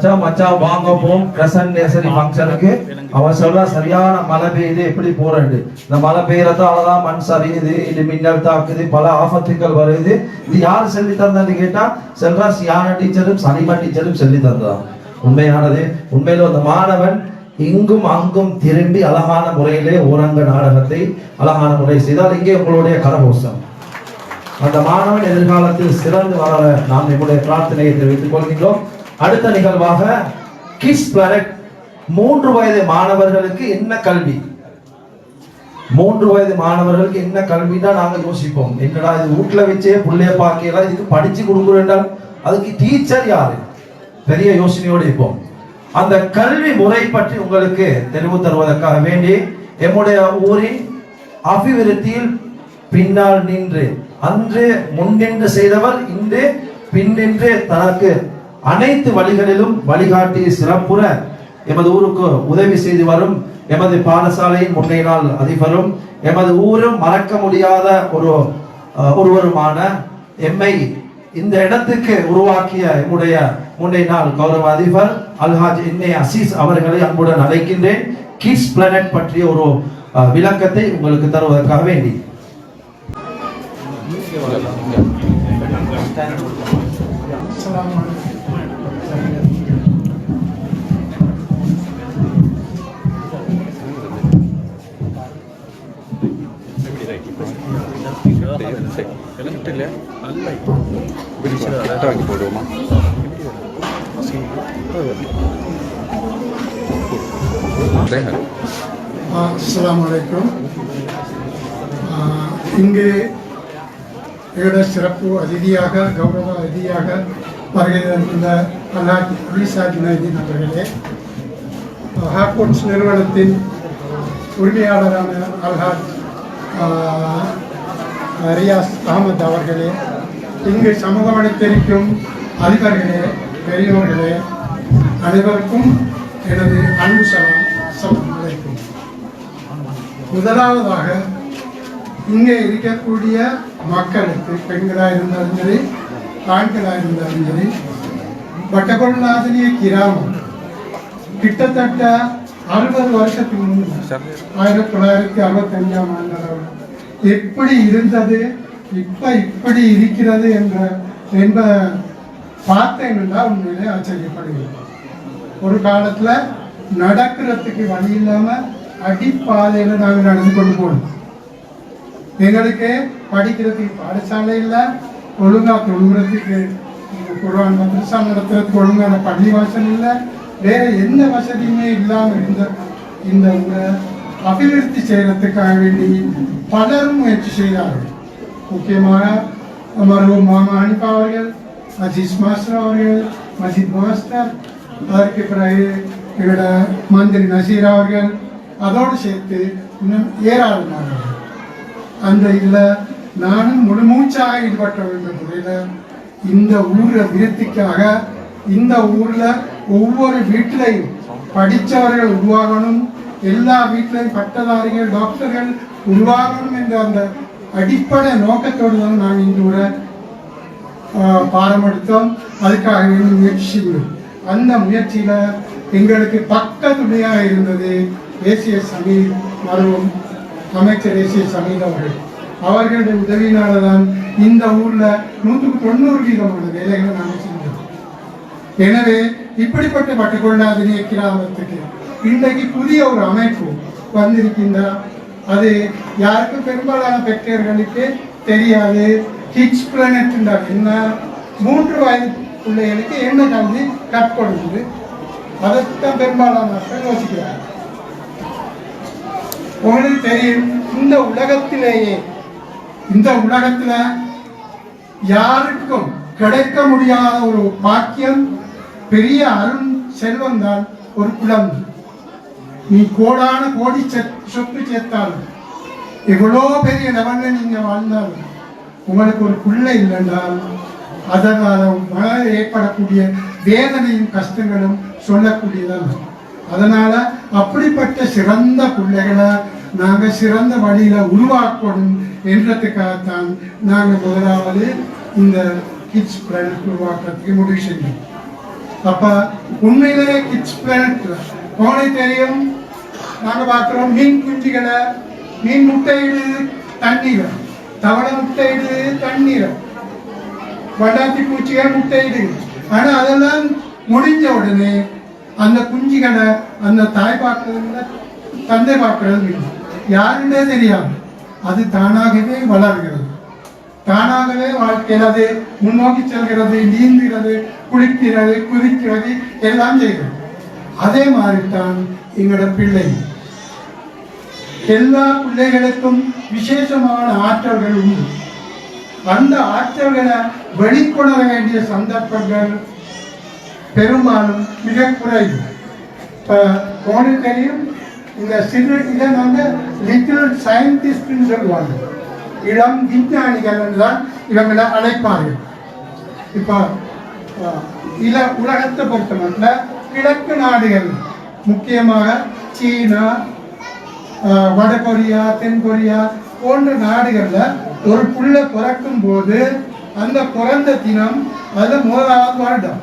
மச்சான் மச்சான் வாங்க போம் பிரசன்ட் நேசரி ஃபங்க்ஷனுக்கு அவன் சொல்றா சரியான மழை பெய்யுது எப்படி போறது இந்த மழை பெய்யறதாலதான் மண் சரியுது இது மின்னல் தாக்குது பல ஆபத்துக்கள் வருது. இது யார் சொல்லி தந்தான்னு கேட்டா செல்றா சியான டீச்சரும் சனிமா டீச்சரும் சொல்லி தந்தா உண்மையானது உண்மையில அந்த மாணவன் இங்கும் அங்கும் திரும்பி அழகான முறையிலே ஓரங்க நாடகத்தை அழகான முறை செய்தால் இங்கே உங்களுடைய கரகோஷம். அந்த மாணவன் எதிர்காலத்தில் சிறந்து வர நாம் நம்முடைய பிரார்த்தனையை தெரிவித்துக் கொள்கின்றோம். அடுத்த நிகழ்வாக கிஸ் பிளானட் மூன்று வயது மாணவர்களுக்கு என்ன கல்வி? மூன்று வயது மாணவர்களுக்கு என்ன கல்வின்னா நாங்கள் யோசிப்போம். என்னடா இது வீட்டில் வச்சே பிள்ளைய பார்க்கலாம் இதுக்கு படிச்சு கொடுக்குறோம் அதுக்கு டீச்சர் யாரு? பெரிய யோசனையோடு இருப்போம். அந்த கல்வி முறை பற்றி உங்களுக்கு தெளிவு தருவதற்காக வேண்டி எம்முடைய ஊரின் அபிவிருத்தியில் பின்னால் நின்று அன்று முன்னின்று செய்தவர் இன்று பின்னின்று தனக்கு அனைத்து வழிகளிலும் வழிகாட்டி சிறப்புற எமது ஊருக்கு உதவி செய்து வரும் எமது பாடசாலையின் முன்னைய நாள் அதிபரும் எமது ஊரும் மறக்க முடியாத ஒரு ஒருவருமான எம்மை இந்த இடத்துக்கு உருவாக்கிய என்னுடைய முன்னைய நாள் கௌரவ அதிபர் அல்ஹாஜ் இன்னே அசீஸ் அவர்களை அன்புடன் அழைக்கின்றேன். கிஸ் பிளானட் பற்றிய ஒரு விளக்கத்தை உங்களுக்கு தருவதற்காக வேண்டி. വാങ്ങി പോടുമോ அஸ்ஸலாமு அலைக்கும் ஆஹ், இங்கு எங்களோட சிறப்பு அதிதியாக கௌரவ அதிதியாக வருகை தந்துள்ள அல்லாஹ் ரீசா ஜுனைதீன் அவர்களே ஹார்கோட்ஸ் நிறுவனத்தின் உரிமையாளரான அல்ஹாஜ் ஆஹ், ரியாஸ் அகமது அவர்களே இங்கு சமூகம் அளித்திருக்கும் அதிபர்களே பெரியோர்களே அனைவருக்கும் எனது அன்பு சலாம் அலைக்கும். முதலாவதாக இங்கே இருக்கக்கூடிய மக்களுக்கு பெண்களாக இருந்தாலும் சரி ஆண்களாக இருந்தாலும் சரி வட்டகொள்ளாதலிய கிராமம் கிட்டத்தட்ட அறுபது வருஷத்துக்கு முன்பு ஆயிரத்தி தொள்ளாயிரத்தி அறுபத்தஞ்சாம் ஆண்டு எப்படி இருந்தது? இப்ப இப்படி இருக்கிறது என்ற என்ப பார்த்தேன்னா உண்மையிலே ஆச்சரியப்படுகிறது ஒரு காலத்துல நடக்கிறதுக்கு வழி இல்லாம அடிப்பாதையில நாங்கள் நடந்து கொண்டு போனோம். எங்களுக்கு படிக்கிறதுக்கு பாடசாலை இல்லை ஒழுங்கா தொழுகிறதுக்கு குரான் மதரசா நடத்துறதுக்கு ஒழுங்கான பள்ளிவாசல் இல்லை வேற எந்த வசதியுமே இல்லாமல் இருந்த இந்த ஊரை அபிவிருத்தி செய்யறதுக்காக வேண்டி பலரும் முயற்சி செய்தார்கள். முக்கியமாக அமர்வு மாமா அனிபா அவர்கள் அஜீஸ் மாஸ்டர் அவர்கள் மஜித் மாஸ்டர் அதற்கு பிறகு எங்களோட மந்திரி நசீர் அவர்கள் அதோடு சேர்த்து இன்னும் ஏராளமானவர்கள். அந்த இதில் நானும் முழுமூச்சாக ஈடுபட்ட வேண்டிய முறையில் இந்த ஊரை விருத்திக்காக இந்த ஊரில் ஒவ்வொரு வீட்டிலையும் படித்தவர்கள் உருவாகணும் எல்லா வீட்டிலையும் பட்டதாரிகள் டாக்டர்கள் உருவாகணும் என்ற அந்த அடிப்படை நோக்கத்தோடு தான் நாங்கள் இந்த ஊரை பாரமடுத்தோம் பாடம் எடுத்தோம். அதுக்காக முயற்சி செய்தோம் அந்த முயற்சியில் எங்களுக்கு பக்க துணையாக இருந்தது தேசிய சமீர் மருவம் அமைச்சர் தேசிய சமீர் அவர்கள். அவர்களுடைய உதவியினால தான் இந்த ஊரில் நூற்றுக்கு தொண்ணூறு வீதமான வேலைகளை நாங்கள் செஞ்சோம். எனவே இப்படிப்பட்ட பட்டுக்கொள்ளாதினிய கிராமத்துக்கு இன்றைக்கு புதிய ஒரு அமைப்பு வந்திருக்கின்றார் அது யாருக்கும் பெரும்பாலான பெற்றோர்களுக்கு தெரியாது. கிட்ஸ் பிளானட் என்ன மூன்று வயது பிள்ளைகளுக்கு என்ன கல்வி கற்படுகிறது அதைத்தான் பெரும்பாலான மக்கள் யோசிக்கிறார்கள். உங்களுக்கு தெரியும் இந்த உலகத்திலேயே இந்த உலகத்துல யாருக்கும் கிடைக்க முடியாத ஒரு பாக்கியம் பெரிய அருண் செல்வம் தான் ஒரு குழந்தை. நீ கோடான கோடி சொத்து சேர்த்தாலும் எவ்வளோ பெரிய லெவலில் நீங்கள் வாழ்ந்தாலும் உங்களுக்கு ஒரு பிள்ளை இல்லைன்றால் அதனால் மனதில் ஏற்படக்கூடிய வேதனையும் கஷ்டங்களும் சொல்லக்கூடியதல்ல அதனால் அப்படிப்பட்ட சிறந்த பிள்ளைகளை நாங்கள் சிறந்த வழியில் உருவாக்கணும் என்றதுக்காகத்தான் நாங்கள் முதலாவது இந்த கிட்ஸ் பிளானட் உருவாக்குறதுக்கு முடிவு செஞ்சோம் அப்போ உண்மையிலேயே கிட்ஸ் பிளானட் உங்களுக்கு தெரியும்? நாங்க பார்க்கிறோம் மீன் குஞ்சுகளை மீன் முட்டையிடு தண்ணீரை தவளை முட்டையிடு தண்ணீரை வடாத்தி பூச்சிகள் முட்டையிடு ஆனா அதெல்லாம் முடிஞ்ச உடனே அந்த குஞ்சுகளை அந்த தாய் பார்க்கறதுல தந்தை பார்க்கறது இல்லை. யாருன்னே தெரியாது. அது தானாகவே வளர்கிறது. தானாகவே வாழ்க்கையில் அது முன்னோக்கி செல்கிறது நீந்துகிறது குளிக்கிறது குதிக்கிறது எல்லாம் செய்கிறது. அதே மாதிரி தான் எங்களோட பிள்ளை. எல்லா பிள்ளைகளுக்கும் விசேஷமான ஆற்றல்கள் உண்டு. அந்த ஆற்றல்களை வெளிக்கொணர வேண்டிய சந்தர்ப்பங்கள் பெரும்பாலும் மிக குறைவு. இப்போ உங்களுக்கு இந்த சிறு இதை நாங்கள் லிட்டில் சயின்டிஸ்ட்னு சொல்லுவாங்க. இளம் விஞ்ஞானிகள் தான் இவங்களை அழைப்பார்கள். இப்போ இல உலகத்தை பொறுத்த கிழக்கு நாடுகள் முக்கியமாக சீனா அஹ், வட கொரியா தென் கொரியா போன்ற நாடுகளில் ஒரு புள்ள பிறக்கும் போது அந்த பிறந்த தினம் அது முதலாவது வருடம்.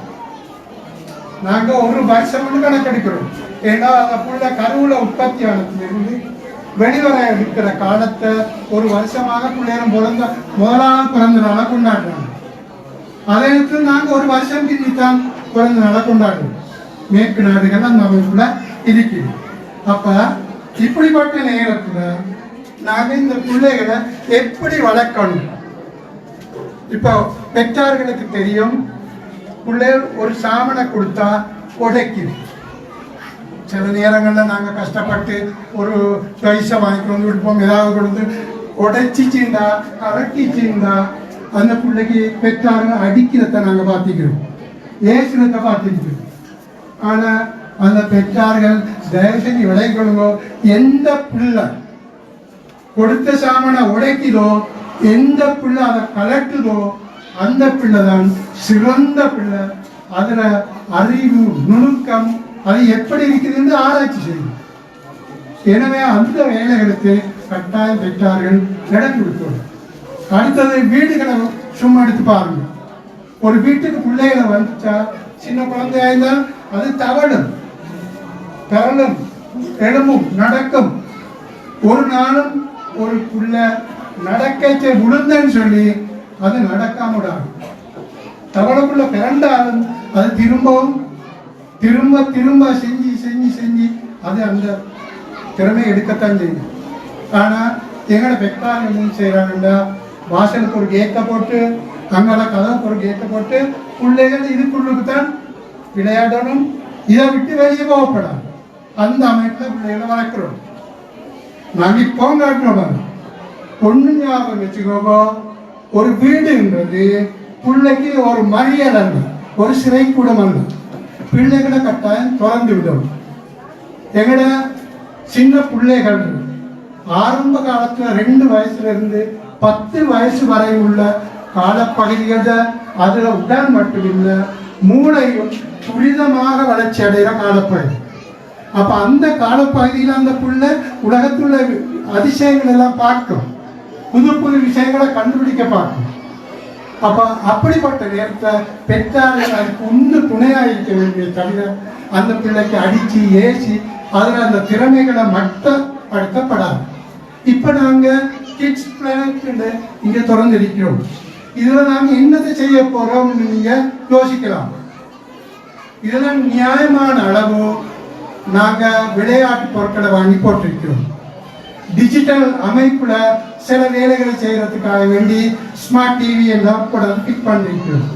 நாங்க ஒரு வருஷம்னு கணக்கெடுக்கிறோம். ஏன்னா அந்த புள்ள கருவுல உற்பத்தி ஆனதுலேருந்து வெளிவர இருக்கிற காலத்தை ஒரு வருஷமாக பிள்ளைகளும் பிறந்த முதலாவது பிறந்த நாளை கொண்டாடுறாங்க. அதை எடுத்து நாங்க ஒரு வருஷம் பின்னித்தான் பிறந்த நாளை கொண்டாடுறோம். மேற்கு நாடுகள் அந்த அமைப்புல இருக்குது. அப்ப இப்படிப்பட்ட நேரத்துல நாங்க இந்த பிள்ளைகளை எப்படி வளர்க்கணும்? இப்போ பெற்றார்களுக்கு தெரியும் பிள்ளைகள் ஒரு சாமனை கொடுத்தா உடைக்குது சில நேரங்களில் நாங்கள் கஷ்டப்பட்டு ஒரு பைசா வாங்கிட்டு வந்து விடுப்போம் ஏதாவது கொடுத்து உடைச்சிச்சிருந்தா அரட்டிச்சிருந்தா அந்த பிள்ளைக்கு பெற்றார்கள் அடிக்கிறத நாங்கள் பார்த்துக்கிறோம். ஏசுனத்தை பார்த்துக்கிறோம். ஆனால் அந்த பெற்றார்கள் தயவுசெய்து விளைக்கொள்ளுங்கோ எந்த பிள்ளை கொடுத்த சாமனை உடைக்குதோ எந்த பிள்ளை அதை கலட்டுதோ அந்த பிள்ளை தான் சிறந்த பிள்ளை அதில் அறிவு நுணுக்கம் அது எப்படி இருக்குதுன்னு ஆராய்ச்சி செய்யும். எனவே அந்த வேலைகளுக்கு கட்டாயம் பெற்றார்கள் இடம் கொடுத்தோம். அடுத்தது வீடுகளை சும்மா எடுத்து பாருங்க. ஒரு வீட்டுக்கு பிள்ளைகளை வந்துச்சா சின்ன குழந்தையா இருந்தால் அது தவழும் பெறலும் எழுமும் நடக்கும். ஒரு நாளும் ஒரு புள்ள நடக்கச்ச விழுந்தன்னு சொல்லி அது நடக்காம விடாது தவளைக்குள்ள பிறண்டாலும் அது திரும்பவும் திரும்ப திரும்ப செஞ்சு செஞ்சு செஞ்சு அது அந்த திறமை எடுக்கத்தான் செய்யும். ஆனா எங்களை பெற்றார் என்ன செய்யறாங்கன்னா வாசலுக்கு ஒரு கேட்டை போட்டு அங்கால கதவுக்கு ஒரு கேட்டை போட்டு பிள்ளைகள் இதுக்குள்ளுக்கு தான் விளையாடணும். இதை விட்டு வெளியே போகப்படாது. அந்த அமைப்பில் பிள்ளைகளை வளர்க்குறோம். நாங்க இப்போ காட்டுறோம். பொண்ணு ஞாபகம் வச்சுக்கோங்க. ஒரு வீடுன்றது பிள்ளைக்கு ஒரு மறியல் அல்ல ஒரு கூடம் அல்ல. பிள்ளைகளை கட்டாயம் திறந்து விடணும் எங்கட சின்ன பிள்ளைகள் ஆரம்ப காலத்துல ரெண்டு வயசுல இருந்து பத்து வயசு வரை உள்ள காலப்பகுதிகள அதுல உடல் மட்டுமில்ல மூளையும் துரிதமாக வளர்ச்சி அடைகிற காலப்பகுதி. அப்ப அந்த காலப்பகுதியில் அந்த புள்ள உலகத்துள்ள அதிசயங்கள் எல்லாம் பார்க்கும். புது புது விஷயங்களை கண்டுபிடிக்க பார்க்கும். அப்ப அப்படிப்பட்ட நேரத்தை பெற்றார்கள் அதுக்கு உண்டு துணையா இருக்க வேண்டிய தவிர அந்த பிள்ளைக்கு அடிச்சு ஏசி அதில் அந்த திறமைகளை மட்டப்படுத்தப்படாது. இப்ப நாங்க கிட்ஸ் பிளானட் இங்க திறந்திருக்கிறோம். இதுல நாங்க என்னத்தை செய்ய போறோம்னு நீங்க யோசிக்கலாம். இதெல்லாம் நியாயமான அளவு நாங்கள் விளையாட்டு பொருட்களை வாங்கி போட்டிருக்கிறோம். டிஜிட்டல் அமைப்பில் சில வேலைகளை செய்யறதுக்காக வேண்டி ஸ்மார்ட் டிவி எல்லாம் கூட பிக் பண்ணிருக்கிறோம்.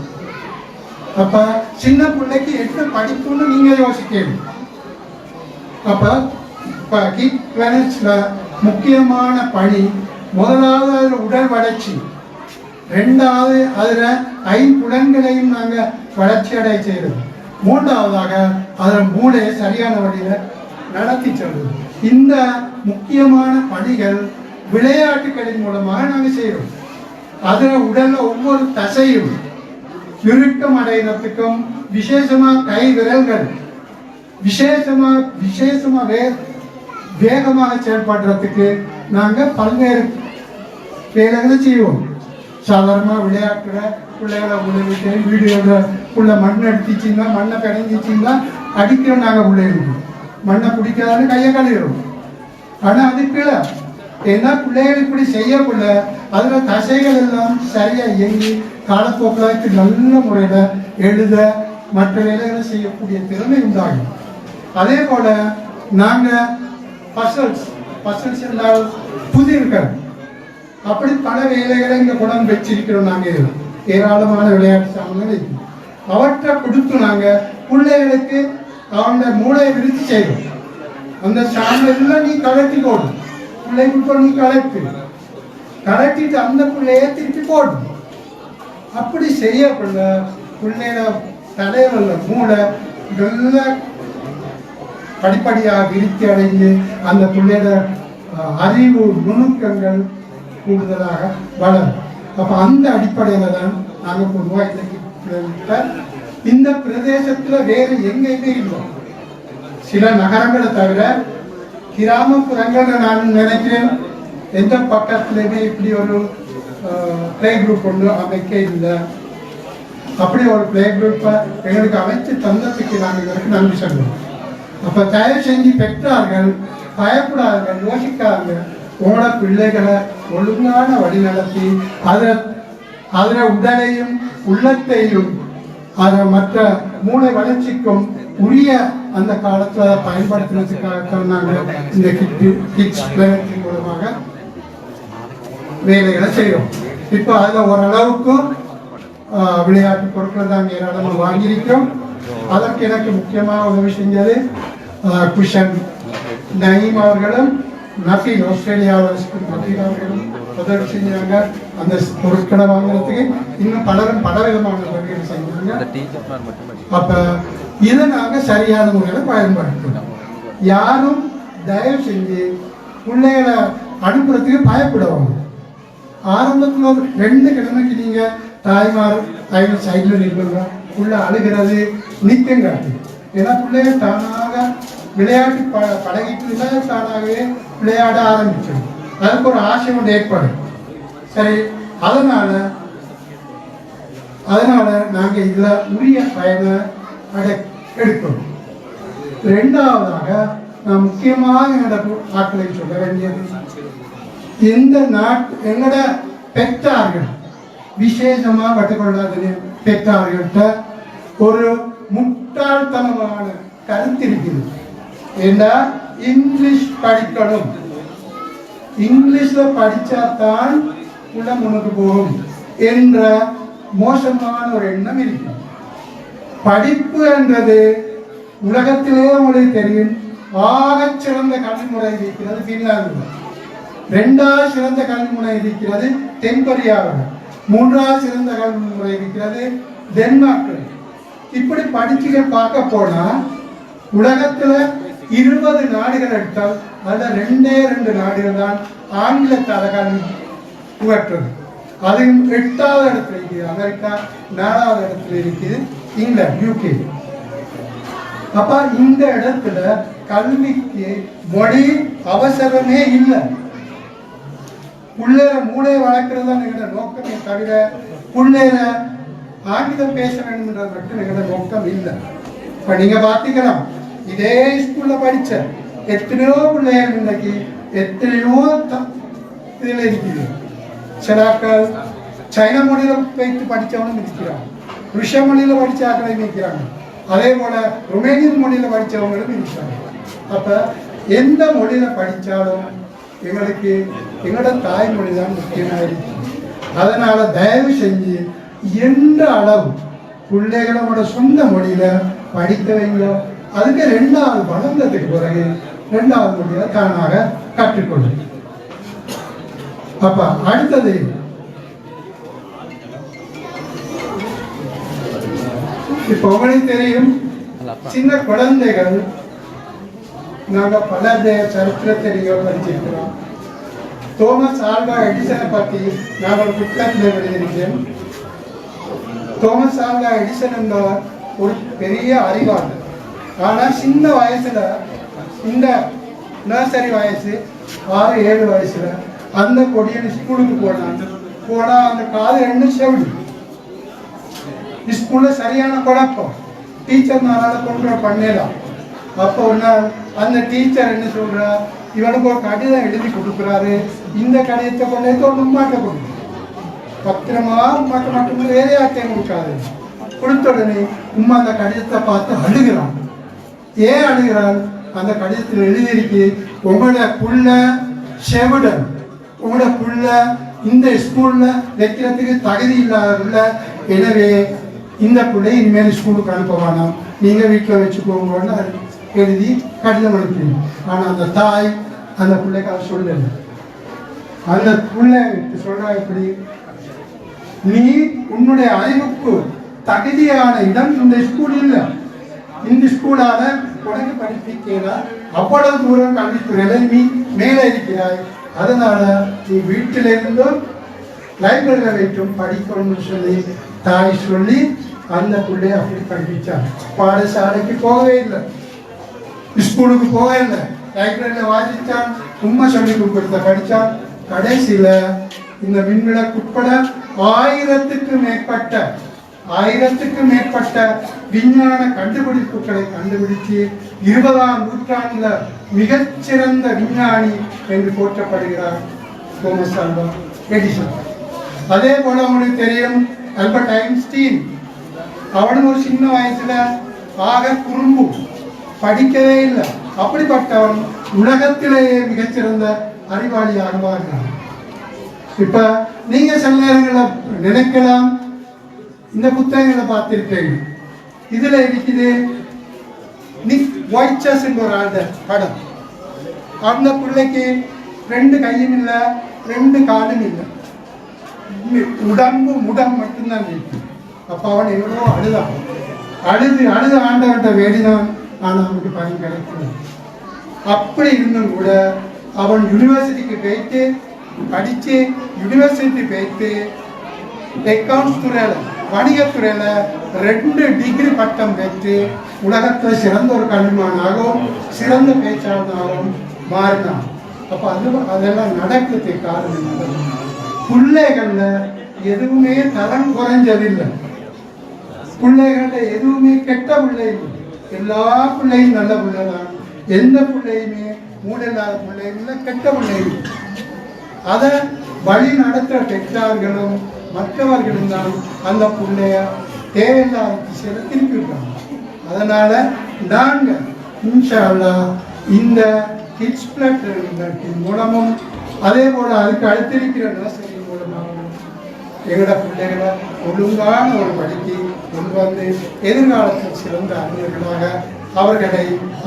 அப்போ சின்ன பிள்ளைக்கு என்ன படிப்புன்னு நீங்கள் யோசிக்கணும். அப்ப இப்போ கிட் பிளானட்ஸில் முக்கியமான பணி முதலாவது அதில் உடல் வளர்ச்சி. ரெண்டாவது அதுல ஐம்புலன்களையும் நாங்க வளர்ச்சி அடைய செய்கிறோம் மூன்றாவதாக அதன் மூளையை சரியான வழியில் நடத்தி செல்வது. இந்த முக்கியமான பணிகள் விளையாட்டுகளின் மூலமாக நாங்கள் செய்கிறோம் அதில் உடலில் ஒவ்வொரு தசையும் இறுக்கம் அடையினத்துக்கும் விசேஷமாக கை விரல்கள் விசேஷமாக விசேஷமாக வே வேகமாக செயல்படுறதுக்கு நாங்கள் பல்வேறு வேலைகளை செய்வோம். சாதாரணமாக விளையாட்டுற பிள்ளைகளை உள்ள வீடியோட உள்ள மண் அடிச்சிச்சிங்கன்னா மண்ணை கடைஞ்சிச்சிங்கன்னா அடிக்கிற நாங்கள் பிள்ளைகளுக்கு மண்ணை பிடிக்காதுன்னு கையை கழுவிடும் ஆனால் அது கீழே ஏன்னா பிள்ளைகள் இப்படி செய்யக்குள்ள அதில் தசைகள் எல்லாம் சரியாக இயங்கி காலப்போக்கில் நல்ல முறையில் எழுத மற்ற வேலைகளை செய்யக்கூடிய திறமை உண்டாகும். அதே போல் நாங்கள் பசல்ஸ் பசல்ஸ் என்றால் புதிர்கள் அப்படி பல வேலைகளை இங்க குணம் வச்சிருக்கிறோம் நாங்க. ஏராளமான விளையாட்டு சாமான்கள் இருக்கு. அவற்றை கொடுத்து நாங்க பிள்ளைகளுக்கு அவங்க மூளையை விருத்தி செய்வோம் அந்த சாமான் எல்லாம் நீ கலட்டி போடு. பிள்ளைக்கு நீ கலட்டு. கலட்டிட்டு அந்த பிள்ளைய திருப்பி போடு. அப்படி செய்யக்குள்ள பிள்ளைகள தலையில உள்ள மூளை நல்லா படிப்படியாக விருத்தி அடைந்து அந்த பிள்ளையோட அறிவு நுணுக்கங்கள் கூடுதலாக வளரும். அப்போ அந்த அடிப்படையில் தான் நாங்கள் பொதுவாக இன்னைக்கு இந்த பிரதேசத்தில் வேறு எங்கேயுமே இல்லை. சில நகரங்களை தவிர கிராமப்புறங்களை நான் நினைக்கிறேன் எந்த பக்கத்துலையுமே இப்படி ஒரு ப்ளே குரூப் ஒன்று அமைக்க இல்லை. அப்படி ஒரு ப்ளே குரூப்பை எங்களுக்கு அமைச்சு தந்ததுக்கு நாங்கள் இதற்கு நன்றி சொல்லுவோம் அப்போ தயவு செஞ்சு பெற்றார்கள் பயப்படார்கள் யோசிக்காதீங்க போன பிள்ளைகளை ஒழுங்கான வழி நடத்தி அதை அதில் உடலையும் உள்ளத்தையும் அதை மற்ற மூளை வளர்ச்சிக்கும் உரிய அந்த காலத்தில் பயன்படுத்துறதுக்காகத்தான் நாங்கள் இந்த கிட்டு கிட்ஸ் பிளேனத்தின் மூலமாக வேலைகளை செய்கிறோம் இப்போ அதில் ஓரளவுக்கு விளையாட்டு பொருட்கள் தான் ஏராளமாக வாங்கியிருக்கோம் அதற்கு எனக்கு முக்கியமாக உதவி செஞ்சது ஆஹ், குஷன் நயீம் அவர்களும் நஃபீல் ஆஸ்திரேலியாவில் நஃபீல் அவர்களும் உதவி செஞ்சாங்க அந்த பொருட்களை வாங்குறதுக்கு இன்னும் பலரும் பலவிதமான உதவிகள் செஞ்சாங்க அப்ப இதை நாங்க சரியான முறையில் பயன்படுத்தணும் யாரும் தயவு செஞ்சு பிள்ளைகளை அனுப்புறதுக்கு பயப்படுவாங்க ஆரம்பத்தில் ஒரு ரெண்டு கிழமைக்கு நீங்க தாய்மார் தைல சைடில் நிற்பங்க உள்ள அழுகிறது நிற்கும் காட்டு ஏன்னா பிள்ளைங்க தானாக விளையாட்டு ப பழகிட்டு இருந்தால் தானாகவே விளையாட ஆரம்பிச்சது. அதுக்கு ஒரு ஆசை ஒன்று ஏற்படும். சரி அதனால அதனால நாங்க இதில் உரிய பயனை அடை எடுக்கணும் ரெண்டாவதாக நான் முக்கியமாக என்னோட ஆட்களை சொல்ல வேண்டியது இந்த நாட் எங்களோட பெற்றார்கள் விசேஷமா கற்றுக்கொள்ளாத பெற்றார்கள்ட்ட ஒரு முட்டாள்தனமான கருத்து இருக்கிறது. என்ன? இங்கிலீஷ் படிக்கணும். இங்கிலீஷ்ல படிச்சாதான் உள்ள முன்னுக்கு போகும் என்ற மோசமான ஒரு எண்ணம் இருக்கு படிப்பு என்றது உலகத்திலே உங்களுக்கு தெரியும். ஆக சிறந்த கல்விமுறை இருக்கிறது பின்லாந்து ரெண்டாவது சிறந்த கல்விமுறை இருக்கிறது தென்கொரியாவில். மூன்றாவது சிறந்த கல்விமுறை இருக்கிறது டென்மார்க்கில். இப்படி படிச்சுக்க பார்க்க போனா உலகத்துல இருபது நாடுகள் எடுத்தால் அதில் ரெண்டே ரெண்டு நாடுகள் தான் ஆங்கிலத்தால கல்வி புகற்றுது அதையும் எட்டாவது இடத்துல இருக்குது. அமெரிக்கா நாலாவது இடத்துல இருக்குது. இங்கிலாந்து யூகே அப்ப இந்த இடத்துல கல்விக்கு மொழி அவசரமே இல்லை. புள்ளேர மூளை வளர்க்கறது தான் எங்களோட நோக்கமே தவிர புள்ளேர ஆங்கிலம் பேச வேண்டும்ன்றது மட்டும் எங்களோட நோக்கம் இல்லை. இப்ப நீங்க பார்த்தீங்கன்னா இதே ஸ்கூல்ல படிச்ச எத்தனையோ பிள்ளைகள் இன்னைக்கு எத்தனையோ இதில் இருக்குது சிலாக்கள் சைன மொழியில வைத்து படித்தவனும் இருக்கிறாங்க ருஷ மொழியில படித்த ஆட்களையும் இருக்கிறாங்க அதே போல ருமேனியன் மொழியில படித்தவங்களும் இருக்கிறாங்க அப்ப எந்த மொழியில படித்தாலும் எங்களுக்கு எங்களோட தாய்மொழி தான் முக்கியமாக இருக்கு அதனால தயவு செஞ்சு எந்த அளவு பிள்ளைகளோட சொந்த மொழியில படிக்க வைங்க அதுக்கு ரெண்டாவது வளர்ந்ததுக்கு பிறகு ரெண்டாவது மொழியில தானாக கற்றுக்கொள்ளும். அப்ப அடுத்தது இப்ப உங்களுக்கு தெரியும் சின்ன குழந்தைகள் நாங்க பல தே- சரித்திரத்தை நீங்க படிச்சிருக்கிறோம். தோமஸ் ஆல்வா எடிசனை பத்தி நான் புத்தகத்தில் எழுதியிருக்கேன். தோமஸ் ஆல்வா எடிசன் என்பவர் ஒரு பெரிய அறிவாளர். ஆனா சின்ன வயசுல இந்த நர்சரி வயசு ஆறு ஏழு வயசுல அந்த கொடியன் ஸ்கூலுக்கு போனான். போனா அந்த காது ரெண்டும் செவிடு. ஸ்கூல்ல சரியான குழப்பம். டீச்சர் நாளால கொண்டு பண்ணலாம் அப்போ ஒன்று அந்த டீச்சர் என்ன சொல்றா? இவனுக்கு ஒரு கடிதம் எழுதி கொடுக்குறாரு. இந்த கடிதத்தை கொண்டே போய் உமாட்ட கொடுக்கும் பத்திரமா உமாட்ட மட்டும் வேற கொடுக்காது. கொடுத்த உடனே உமா அந்த கடிதத்தை பார்த்து அழுகிறான். ஏன் அழுகிறான் அந்த கடிதத்தில் எழுதியிருக்கு உங்களோட புள்ள செவிடன் உங்களோட புள்ள இந்த ஸ்கூல்ல வைக்கிறதுக்கு தகுதி இல்லாத எனவே இந்த பிள்ளை இனிமேல் ஸ்கூலுக்கு அனுப்ப வேணாம். நீங்க வீட்டில் வச்சுக்கோங்கன்னு எழுதி கடிதம் அனுப்பினோம் ஆனா அந்த தாய் அந்த பிள்ளைக்காக அதை சொல்லல. அந்த பிள்ளை சொல்றா எப்படி நீ உன்னுடைய அறிவுக்கு தகுதியான இடம் இந்த ஸ்கூல் இல்லை. இந்த ஸ்கூலால உனக்கு படிப்பிக்கிறார். அவ்வளவு தூரம் கல்வித்துறையில நீ மேலே இருக்கிறாய். அதனால நீ வீட்டிலிருந்தும் லைப்ரரியில் வைத்தும் படிக்கணும்னு சொல்லி தாய் சொல்லி அந்த பிள்ளைய அப்படி படிப்பிச்சார் பாடசாலைக்கு போகவே இல்லை. ஸ்கூலுக்கு போகவே இல்லை. லைப்ரரியில் வாசித்தான் உண்மை சொல்லி கொடுத்த படித்தான் கடைசியில இந்த மின்விளக்குட்பட ஆயிரத்துக்கு மேற்பட்ட ஆயிரத்துக்கும் மேற்பட்ட விஞ்ஞான கண்டுபிடிப்புகளை கண்டுபிடித்து இருபதாம் நூற்றாண்டுல மிகச்சிறந்த விஞ்ஞானி என்று போற்றப்படுகிறார் தோமஸ் ஆல்வா எடிசன் அதே போல உங்களுக்கு தெரியும் அல்பர்ட் ஐன்ஸ்டீன். அவனும் ஒரு சின்ன வயசுல ஆக குறும்பு படிக்கவே இல்லை. அப்படிப்பட்டவன் உலகத்திலேயே மிகச்சிறந்த அறிவாளியாக மாறினான் இப்ப நீங்க சில நேரங்களில் நினைக்கலாம் இந்த புத்தகங்களை பார்த்திருப்பேன். இதுல இருக்குது நிக் ஒயிட்சஸ் என்ற ஒரு ஆள் படம். அந்த பிள்ளைக்கு ரெண்டு கையும் இல்லை ரெண்டு காலும் இல்லை. உடம்பு முடம் மட்டும்தான் இருக்கு. அப்ப அவன் எவ்வளோ அழுதான். அழுது அழுது ஆண்டவன்ட்ட வேடிதான் ஆனா அவனுக்கு பயன் கிடைக்கல அப்படி இருந்தும் கூட அவன் யூனிவர்சிட்டிக்கு போயிட்டு படிச்சு யூனிவர்சிட்டி போயிட்டு அக்கௌண்ட்ஸ் துறையில வணிகத்துறையில ரெண்டு டிகிரி பட்டம் பெற்று உலகத்துல சிறந்த ஒரு கல்விமானாகவும் சிறந்த பேச்சாளனாகவும் மாறினான் அப்ப அது அதெல்லாம் நடக்கிறதுக்கு காரணம் என்ன? பிள்ளைகள்ல எதுவுமே தரம் குறைஞ்சதில்லை பிள்ளைகள்ல எதுவுமே கெட்ட பிள்ளை இல்லை எல்லா பிள்ளையும் நல்ல பிள்ளை தான் எந்த பிள்ளையுமே மூடில்லாத பிள்ளையும் இல்லை கெட்ட பிள்ளையும் இல்லை. அதை வழி நடத்த பெற்றார்களும் மற்றவர்களும் தான் அந்த பிள்ளைய தேவையில்லாத திசையில் திருப்பி அதனால் நாங்கள் இன்ஷால்லா இந்த கிட்ஸ் பிளட் மூலமும் அதே போல் அதுக்கு அடுத்திருக்கிற நர்சரி மூலமாகவும் எங்களோட பிள்ளைகளை ஒழுங்கான ஒரு படிக்கு கொண்டு வந்து எதிர்காலத்தில் சிறந்த அறிஞர்களாக அவர்களை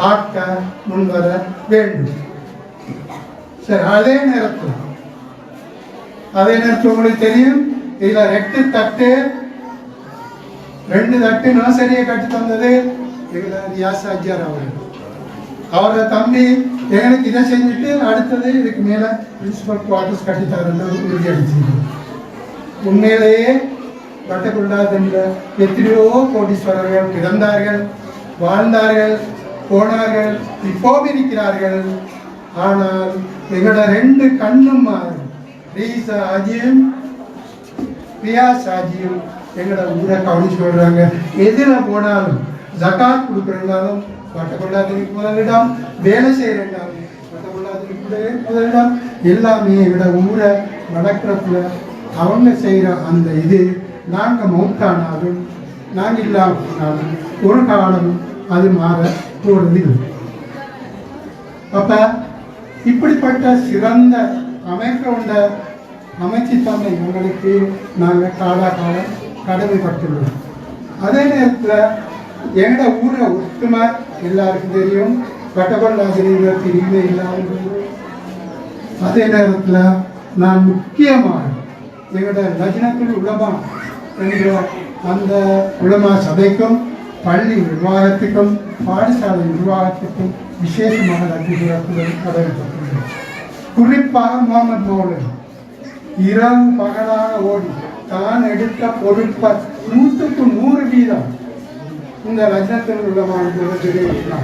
ஆக்க முன்வர வேண்டும். சரி அதே நேரத்தில் அதே நேரத்தில் உங்களுக்கு தெரியும் இதுல ரெட்டு தட்டு ரெண்டு தட்டு நர்சரியை கட்டி தந்தது எங்களை ரியாஸ் அஜியார் அவர்கள். அவரோட தம்பி எங்களுக்கு இதை செஞ்சுட்டு அடுத்தது இதுக்கு மேல பிரின்சிபல் குவார்டர்ஸ் கட்டி தரேன்னு உறுதி அடிச்சிருக்கோம் உண்மையிலேயே வட்டக்குள்ளாதென்ற எத்தனையோ கோடீஸ்வரர்கள் பிறந்தார்கள் வாழ்ந்தார்கள் போனார்கள் இப்போவும் இருக்கிறார்கள் ஆனால் எங்களோட ரெண்டு கண்ணும் மாறும். ரீசா அஜியும் பிரியா சாஜியும் எங்களோட ஊரை கவனிச்சு விடுறாங்க எதில் போனாலும் ஜகாத் கொடுக்குறதாலும் வட்டக்குள்ளாதனுக்கு முதலிடம் வேலை செய்யறதாலும் வட்டக்குள்ளாதனுக்கு முதலிடம் எல்லாமே எங்களோட ஊரை நடக்கிறதுல அவங்க செய்கிற அந்த இது நாங்கள் மௌத்தானாலும் நாங்கள் இல்லாமலும் ஒரு காலம் அது மாற போகிறது இல்லை. அப்ப இப்படிப்பட்ட சிறந்த அமைக்க உண்ட அமைச்சு தந்த எங்களுக்கு நாங்கள் காலா காலம் கடமைப்பட்டுள்ளோம். அதே நேரத்தில் எங்களோட ஊரை ஒத்துமை எல்லாருக்கும் தெரியும். வட்டபல்லாசிரியர் பிரிவு இல்லாமல் அதே நேரத்தில் நான் முக்கியமாக எங்களோட லஜினத்தில் உலமா என்கிற அந்த உலமா சபைக்கும் பள்ளி நிர்வாகத்துக்கும் பாடசாலை நிர்வாகத்துக்கும் விசேஷமாக நன்றி கூறப்படுவது குறிப்பாக முகமது மௌலன் இரவு பகலாக ஓடி தான் எடுத்த பொறுப்பை நூற்றுக்கு நூறு வீதம். இந்த லஜனத்தில் உள்ளமான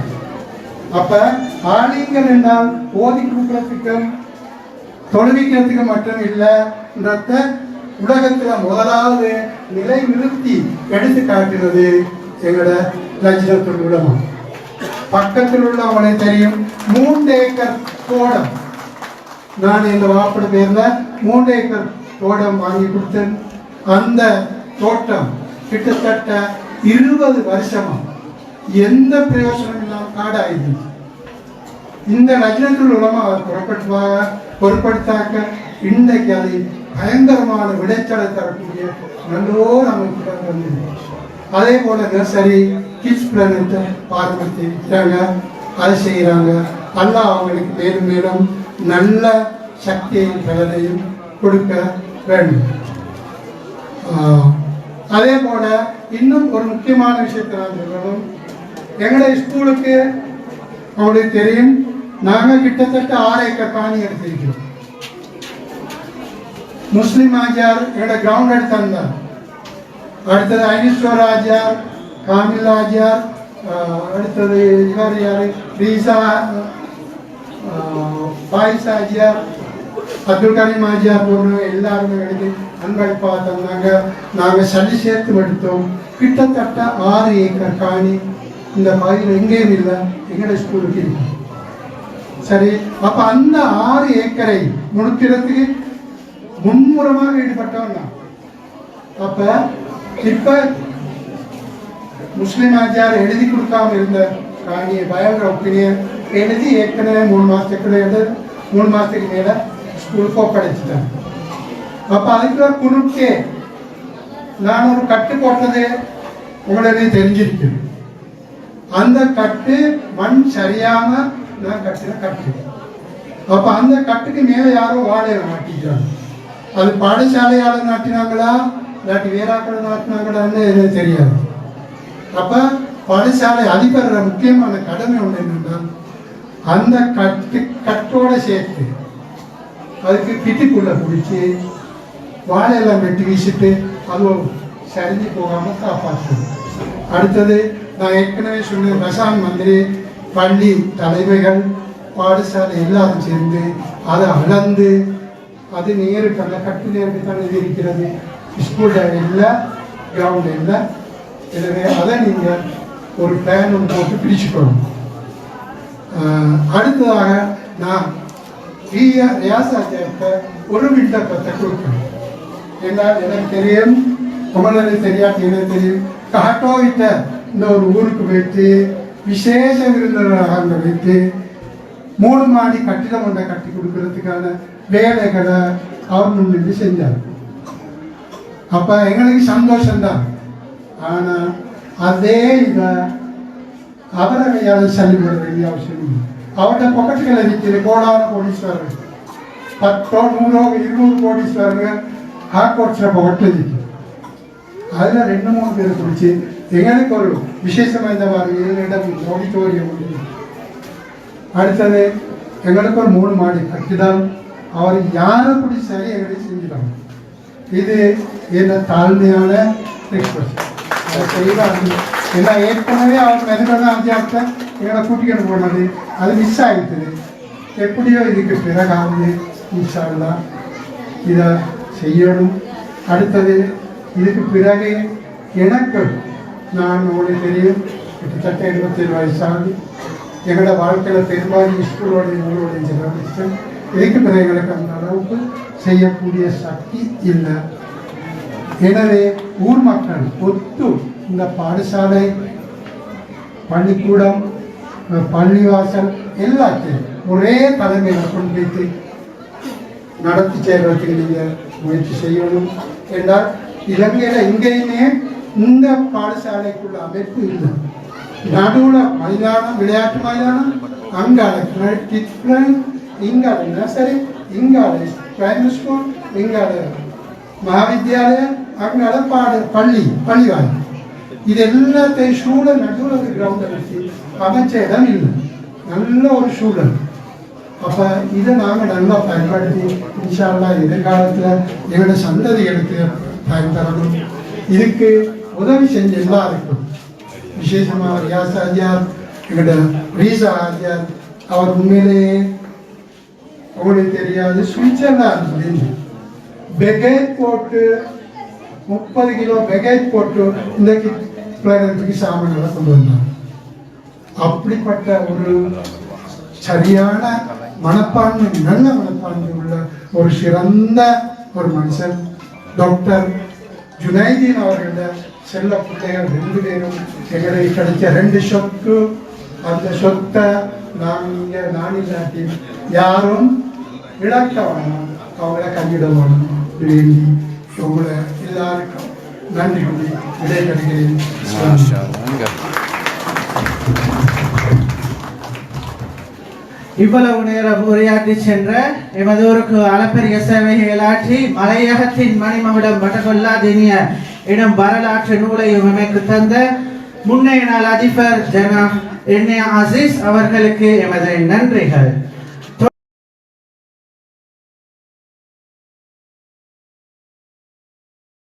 அப்ப ஆலயங்கள் என்றால் ஓதி கொடுக்கறதுக்கும் தொழுவிக்கிறதுக்கு மட்டும் இல்லைன்றத உலகத்தில் முதலாவது நிலை நிறுத்தி எடுத்து காட்டுறது எங்களோட லட்சணத்தில் உலகம் பக்கத்தில் உள்ளவங்களை தெரியும் மூன்று ஏக்கர் தோட்டம் நான் இந்த வாப்பட பேர்ல மூன்று ஏக்கர் தோட்டம் வாங்கி கொடுத்தேன். அந்த தோட்டம் கிட்டத்தட்ட இருபது வருஷமா எந்த பிரயோசனம் இல்லாமல் காடாயிருந்துச்சு இந்த லக்னத்தில் உலமா அவர் புறப்படுத்துவாங்க பொருட்படுத்தாக்க இன்றைக்கு அதை பயங்கரமான விளைச்சலை தரக்கூடிய நல்லோர் அமைப்புகள் வந்தது அதே போல நர்சரி கிட்ஸ் பிளானட்டை பாரம்பரியத்தை அதை செய்கிறாங்க அல்லாஹ் அவங்களுக்கு மேலும் மேலும் நல்ல சக்தியையும் பலனையும் கொடுக்க வேண்டும். அதே போல இன்னும் ஒரு முக்கியமான விஷயத்தை நான் சொல்லணும். எங்களுடைய ஸ்கூலுக்கு அவங்களுக்கு தெரியும். நாங்கள் கிட்டத்தட்ட ஆறு ஏக்கர் காணி எடுத்திருக்கிறோம். முஸ்லீம் ஆஜியார் எங்களோட கிரவுண்ட் எடுத்திருந்தார் அடுத்தது ஐனீஸ்வர் ஆஜியார் காமில் ஆஜியார் அடுத்தது இவர் யார்? ரீசா பாயிஸ் ஆஜியார் அப்துல் கரீம் ஆஜியார் போன எல்லாருமே எழுதி அன்பளிப்பா தந்தாங்க நாங்கள் சளி சேர்த்து எடுத்தோம். கிட்டத்தட்ட ஆறு ஏக்கர் காணி இந்த பயிர் எங்கேயும் இல்லை. எங்கட ஸ்கூலுக்கு சரி அப்ப அந்த ஆறு ஏக்கரை முடிக்கிறதுக்கு மும்முரமாக ஈடுபட்டவன் நான். அப்ப இப்ப முஸ்லிம் ஆஜியார் எழுதி கொடுக்காம இருந்த காணியை பயங்கர ஒப்பீனியன் எழுதி ஏற்கனவே மூணு மாசத்துக்கு எழுத மூணு மாதத்துக்கு மேலே ஸ்கூலுக்கு ஒப்படைச்சிட்டேன் அப்போ அதுக்குள்ள குறுக்கே நான் ஒரு கட்டு போட்டது உங்களுக்கு தெரிஞ்சிருக்கு அந்த கட்டு மண் சரியாமல் நான் கட்டின கட்டு அப்போ அந்த கட்டுக்கு மேலே யாரோ வாழையை மாட்டிக்கிறாங்க அது பாடசாலையால் நாட்டினாங்களா இல்லாட்டி வேறாக்கள் நாட்டினாங்களான்னு எனக்கு தெரியாது அப்போ பாடசாலை அதிபர் முக்கியமான கடமை ஒன்று என்னென்னா அந்த கட்டு கட்டோட சேர்த்து அதுக்கு பிட்டிக்குள்ள பிடிச்சி வாழையெல்லாம் வெட்டி வீசிட்டு அதுவும் சரிஞ்சு போகாம காப்பாற்றுது அடுத்தது நான் ஏற்கனவே சொன்ன ரசான் மந்திரி பள்ளி தலைமைகள் பாடசாலை எல்லாரும் சேர்ந்து அதை அளந்து அது நேருக்கு அந்த கட்டு நேருக்கு தான் இது இருக்கிறது. ஸ்கூல் இல்லை கிரவுண்ட் இல்லை. எனவே அதை நீங்கள் ஒரு பிளான் ஒன்று போட்டு பிரிச்சுக்கணும் அடுத்ததாக நான் ரியா ரியாசாஜிட்ட ஒரு விண்ணப்பத்தை கொடுக்கணும். என்றால் எனக்கு தெரியும் உங்களது தெரியாட்டி எனக்கு தெரியும். காட்டோவிட்ட இந்த ஒரு ஊருக்கு போயிட்டு விசேஷ விருந்தினராக அங்கே வைத்து மூணு மாடி கட்டிடம் ஒன்றை கட்டி கொடுக்கறதுக்கான வேலைகளை அவர் முன்னிட்டு செஞ்சார். அப்ப எங்களுக்கு சந்தோஷம்தான். ஆனால் அதே இதை அவரை கையால் சல்லிவிட வேண்டிய அவசியம் இல்லை அவர்கிட்ட பொக்கட்டுகளை நிற்கிது கோடான கோடீஸ்வரர். பத்தோ நூறோ இருநூறு கோடீஸ்வரங்க ஹார்கோட்ஸில் பொக்கட்டில் நிற்கிது அதில் ரெண்டு மூணு பேர் குடிச்சு எங்களுக்கு ஒரு விசேஷமாக இந்த மாதிரி ஏழு இடம் ஆடிட்டோரியம் அடுத்தது எங்களுக்கு ஒரு மூணு மாடி கட்டிடம். அவர் யாரை பிடிச்சாரு எங்களுக்கு செஞ்சிடலாம் இது என்ன தாழ்மையான எக்ஸ்பிரஷன் செய்வாங்க ஏன்னா ஏற்கனவே அவர் மெதுவாக அஞ்சாப்ட எங்களை கூட்டிக்கிட்டு போனது. அது மிஸ் ஆகிட்டுது எப்படியோ இதுக்கு பிறகாவது மிஸ் ஆகலாம் இதை செய்யணும். அடுத்தது இதுக்கு பிறகு எனக்கு நான் உங்களுக்கு தெரியும் கிட்டத்தட்ட எழுபத்தேழு வயசாகுது எங்களோட வாழ்க்கையில் பெரும்பாலும் ஸ்கூலோடையும் உங்களோடையும் செலவழிச்சேன் இதுக்கு பிறகு எங்களுக்கு அந்த அளவுக்கு செய்யக்கூடிய சக்தி இல்லை. எனவே ஊர் மக்கள் ஒத்து இந்த பாடசாலை பள்ளிக்கூடம் பள்ளிவாசல் எல்லாத்தையும் ஒரே தலைமையில் கொண்டு வைத்து நடத்தி செல்வதற்கு நீங்கள் முயற்சி செய்யணும் என்றால் இலங்கையில் எங்கேயுமே இந்த பாடசாலைக்குள்ள அமைப்பு இல்லை. நடுவில் மைதானம் விளையாட்டு மைதானம் அங்கால டிஃப்ரெண்ட் இங்கால நர்சரி இங்கால பிரைமரி ஸ்கூல் இங்கால மகாவித்யாலயம் அங்கால பாட பள்ளி பள்ளிவாய். இது எல்லாத்தையும் சூழல் நடுவில் ஒரு கிரவுண்டை வச்சு அமைச்ச இடம் இல்லை. நல்ல ஒரு சூழல். அப்போ இதை நாங்கள் நல்லா பயன்படுத்தி இன்ஷால்லா எதிர்காலத்தில் எங்களோட சந்ததிகளுக்கு பயன் தரணும். இதுக்கு உதவி செஞ்ச எல்லாருக்கும் விசேஷமாக ரியாஸ் ஆஜியார் எங்களோட ரீசா ஆஜியார் அவர் உண்மையிலேயே உங்களுக்கு தெரியாது சுவிட்சர்லாந்து பெகேட் போட்டு முப்பது கிலோ பெகேஜ் போட்டு இன்றைக்கு பிள்ளைகளுக்கு சாமான்களை கொண்டு வந்தாங்க. அப்படிப்பட்ட ஒரு சரியான மனப்பான்மை நல்ல மனப்பான்மை உள்ள ஒரு சிறந்த ஒரு மனுஷன். டாக்டர் ஜுனைதீன் அவர்கள செல்ல பிள்ளைகள் ரெண்டு பேரும் எங்களுக்கு கிடைச்ச ரெண்டு சொத்து. அந்த சொத்தை நாங்க நான் இல்லாட்டி யாரும் இழக்க வேணும். அவங்கள கையிட வேணும். வேண்டி உங்களை எல்லாருக்கும் நன்றி கூறி விடைபெறுகிறேன். இவ்வளவு நேரம் உரையாற்றி சென்ற எமதூருக்கு அளப்பரிய சேவைகள் ஆற்றி மலையகத்தின் மணிமகுடம் வடகொல்லாதினிய இடம் வரலாற்று நூலையும் அமைக்கு தந்த முன்னைய நாள் அதிபர் ஜனா என் அசீஸ் அவர்களுக்கு எமது நன்றிகள்.